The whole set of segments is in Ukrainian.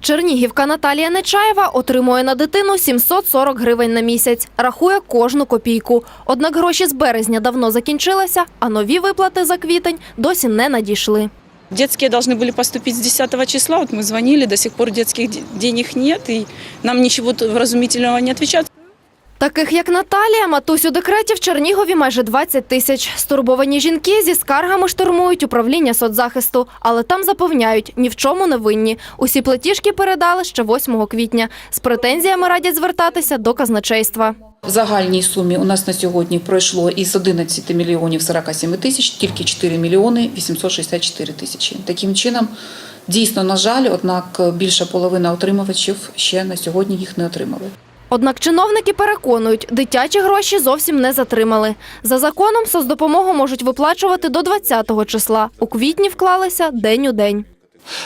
Чернігівка Наталія Нечаєва отримує на дитину 740 гривень на місяць. Рахує кожну копійку. Однак гроші з березня давно закінчилися, а нові виплати за квітень досі не надійшли. Детские должны были поступить с 10 числа. Вот мы звонили, до сих пор детских де- денег нет, и нам ничего т- вразумительного не отвечают. Таких як Наталія, матусь у декреті в Чернігові майже 20 тисяч. Стурбовані жінки зі скаргами штурмують управління соцзахисту, але там запевняють, ні в чому не винні. Усі платіжки передали ще 8 квітня. З претензіями радять звертатися до казначейства. В загальній сумі у нас на сьогодні пройшло із 11 мільйонів 47 тисяч тільки 4 мільйони 864 тисячі. Таким чином, дійсно, на жаль, однак більша половина отримувачів ще на сьогодні їх не отримали. Однак чиновники переконують, дитячі гроші зовсім не затримали. За законом соцдопомогу можуть виплачувати до 20 числа. У квітні вклалися день у день.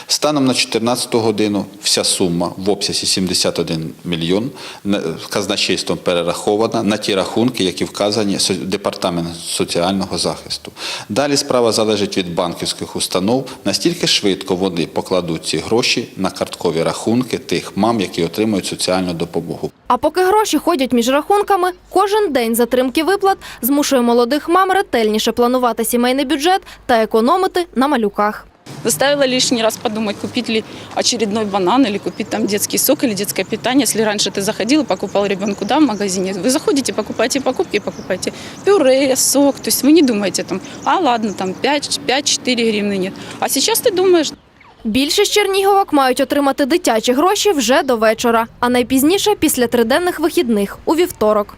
Станом на 14 годину вся сума в обсязі 71 мільйон казначейством перерахована на ті рахунки, які вказані Департаментом соціального захисту. Далі справа залежить від банківських установ, настільки швидко вони покладуть ці гроші на карткові рахунки тих мам, які отримують соціальну допомогу. А поки гроші ходять між рахунками, кожен день затримки виплат змушує молодих мам ретельніше планувати сімейний бюджет та економити на малюках Заставила лишний раз подумать, купить ли очередной банан или купить там детский сок или детское питание. Если раньше ты заходил и покупал ребенку да, в магазине, вы заходите, покупаете покупки, покупаете пюре, сок. То есть вы не думаете там, а ладно, там 5-4 гривны нет. А сейчас ты думаешь, Більшість черніговок мають отримати дитячі гроші вже до вечора, а найпізніше після триденних вихідних у вівторок.